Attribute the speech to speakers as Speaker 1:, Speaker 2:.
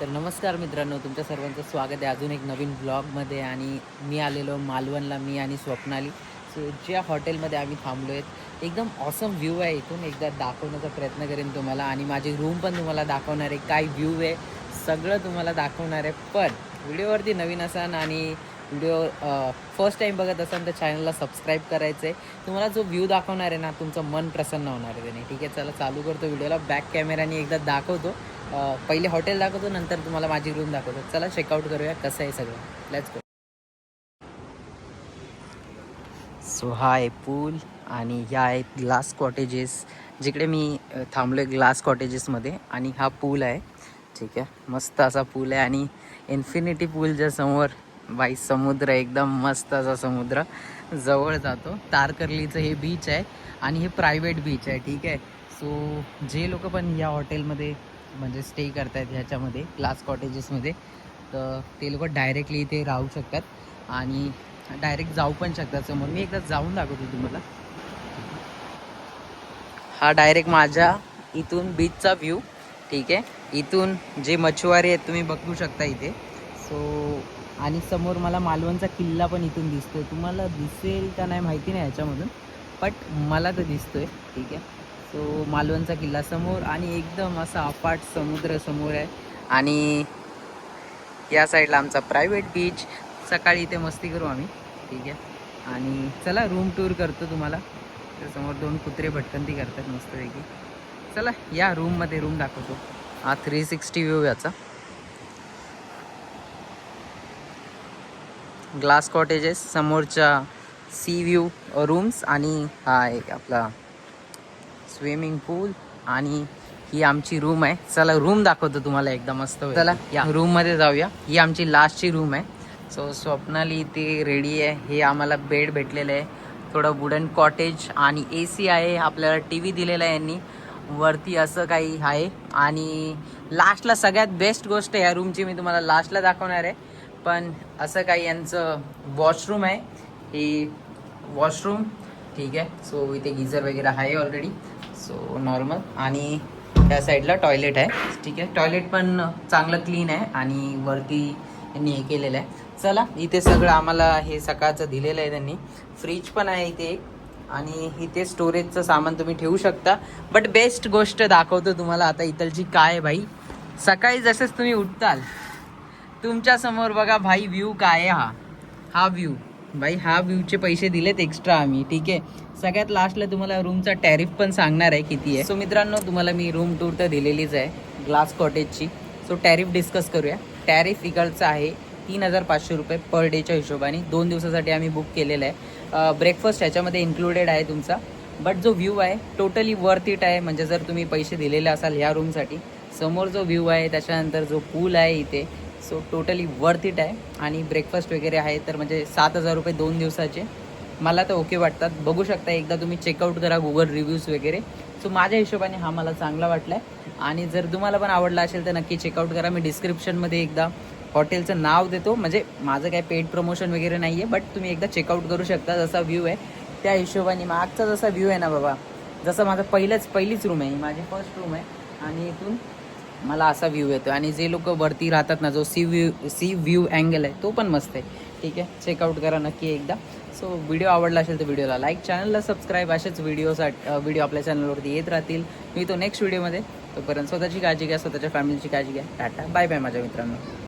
Speaker 1: तर नमस्कार मित्रांनो तुमच्या सर्वांचं स्वागत आहे. अजून एक नवीन ब्लॉगमध्ये आणि मी आलेलो मालवणला मी आणि स्वप्नाली. सो ज्या हॉटेलमध्ये आम्ही थांबलो आहेत एकदम ऑसम व्ह्यू आहे इथून. एकदा दाखवण्याचा प्रयत्न करेन तुम्हाला आणि माझी रूम पण तुम्हाला दाखवणार आहे. काय व्ह्यू आहे सगळं तुम्हाला दाखवणार आहे. पण व्हिडिओवरती नवीन असाल आणि व्हिडिओ फर्स्ट टाईम बघत असाल तर चॅनलला सबस्क्राईब करायचं आहे तुम्हाला जो व्ह्यू दाखवणार आहे ना तुमचं मन प्रसन्न होणार आहे. त्याने ठीक आहे चला चालू करतो व्हिडिओला. बॅक कॅमेराने एकदा दाखवतो. पहिले हॉटेल दाखवतो नंतर तुम्हाला माझी रूम दाखवतो. चला चेकआउट करूया कसं आहे सगळं. लेट्स गो सो हा आहे पूल आणि ह्या आहेत ग्लास कॉटेजेस जिकडे मी थांबलो आहे ग्लास कॉटेजेसमध्ये आणि हा पूल आहे. ठीक आहे? मस्त असा पूल आहे आणि इन्फिनिटी पूलच्या समोर बाई समुद्र एकदम मस्त असा समुद्र. जवळ जातो. तारकर्लीचं हे बीच आहे आणि हे प्रायव्हेट बीच आहे. ठीक आहे? सो जे लोक पण या हॉटेलमध्ये म्हणजे स्टे करतायत ह्याच्यामध्ये क्लास कॉटेजेसमध्ये तर ते लोक डायरेक्टली इथे राहू शकतात आणि डायरेक्ट जाऊ पण शकतात समोर. मी एकदा जाऊन दाखवतो तुम्हाला. हा डायरेक्ट माझ्या इथून बीचचा व्ह्यू ठीक आहे? इथून जे मच्छुवारे आहेत तुम्ही बघू शकता इथे. सो आणि समोर मला मालवणचा किल्ला पण इथून दिसतोय. तुम्हाला दिसेल का नाही माहिती नाही ह्याच्यामधून बट मला तर दिसतोय. ठीक आहे? सो मालवणचा किल्ला समोर आणि एकदम असा अपाट समुद्र समोर आहे. आणि या साईडला आमचा प्रायव्हेट बीच सकाळी इथे मस्ती करू आम्ही. ठीक आहे. आणि चला रूम टूर करतो तुम्हाला. तर समोर दोन कुत्रे भटकंती करतात मस्तपैकी. चला या रूममध्ये रूम दाखवतो. हा थ्री सिक्स्टी व्ह्यू याचा. ग्लास कॉटेजेस समोरच्या सी व्ह्यू रूम्स आणि हा एक आपला स्विमिंग पूल आणि ही आमची रूम आहे. चला रूम दाखवतो तुम्हाला एकदा मस्त चला या रूममध्ये जाऊया. ही आमची लास्टची रूम आहे. सो स्वप्नाली ती रेडी आहे. हे आम्हाला बेड भेटलेलं आहे. थोडं वुडन कॉटेज आणि ए सी आहे. आपल्याला टी व्ही दिलेला आहे यांनी. वरती असं काही आहे. आणि लास्टला सगळ्यात बेस्ट गोष्ट या रूमची मी तुम्हाला लास्टला दाखवणार आहे. पण असं काही यांचं वॉशरूम आहे. ही वॉशरूम ठीक आहे. सो इथे गिझर वगैरे आहे ऑलरेडी सो नॉर्मल आणि त्या साईडला टॉयलेट आहे. ठीक आहे. टॉयलेट पण चांगलं क्लीन आहे आणि वरती यांनी हे केलेलं आहे. चला इथे सगळं आम्हाला हे सकाळचं दिलेलं आहे त्यांनी. फ्रीज पण आहे इथे एक. आणि इथे स्टोरेजचं सामान तुम्ही ठेवू शकता. बट बेस्ट गोष्ट दाखवतो तुम्हाला आता इथलची काय आहे भाई. सकाळी जसंच तुम्ही उठताल तुमच्यासमोर बघा भाई व्ह्यू काय आहे हा. हा व्ह्यू भाई हा व्ह्यूचे पैसे दिलेत एक्स्ट्रा आम्ही ठीक आहे? सगळ्यात लास्टला तुम्हाला रूमचा टॅरिफ पण सांगणार आहे किती आहे. सो मित्रांनो तुम्हाला मी रूम टूर तर दिलेलीच आहे ग्लास कॉटेजची सो टॅरिफ डिस्कस करूया. टॅरिफ इकडचं आहे तीन हजार पाचशे रुपये पर डेच्या हिशोबाने. दोन दिवसासाठी आम्ही बुक केलेलं आहे. ब्रेकफास्ट ह्याच्यामध्ये इन्क्लुडेड आहे तुमचा. बट जो व्ह्यू आहे टोटली वर्थ इट आहे. म्हणजे जर तुम्ही पैसे दिलेले असाल ह्या रूमसाठी समोर जो व्ह्यू आहे त्याच्यानंतर जो पूल आहे इथे सो टोटली वर्थ इट आहे. आणि ब्रेकफास्ट वगैरे आहे तर म्हणजे सात हजार रुपये दोन दिवसाचे. मला तर ओके वाटतात. बघू शकता एकदा तुम्ही चेकआउट करा गुगल रिव्ह्यूज वगैरे. सो माझ्या हिशोबाने हा मला चांगला वाटला आहे आणि जर तुम्हाला पण आवडला असेल तर नक्की चेकआउट करा. मी डिस्क्रिप्शनमध्ये एकदा हॉटेलचं नाव देतो. म्हणजे माझं काय पेड प्रमोशन वगैरे नाही आहे बट तुम्ही एकदा चेकआउट करू शकता. जसा व्ह्यू आहे त्या हिशोबाने. मागचा जसा व्ह्यू आहे ना बाबा जसं माझं पहिलंच पहिलीच रूम आहे. माझी फर्स्ट रूम आहे. आणि इथून मला असा व्ह्यू येतो आणि जे लोक वरती राहतात ना जो sea view sea view angle आहे तो पण मस्त आहे. ठीक आहे? चेकआउट करा नक्की एकदा. सो व्हिडिओ आवडला असेल तर व्हिडिओला लाईक चॅनलला सबस्क्राईब असेच व्हिडिओसाठी व्हिडिओ आपल्या चॅनलवरती येत राहतील. मी तो नेक्स्ट व्हिडिओमध्ये तोपर्यंत स्वतःची काळजी घ्या स्वतःच्या फॅमिलीची काळजी घ्या. टाटा. बाय बाय माझ्या मित्रांनो.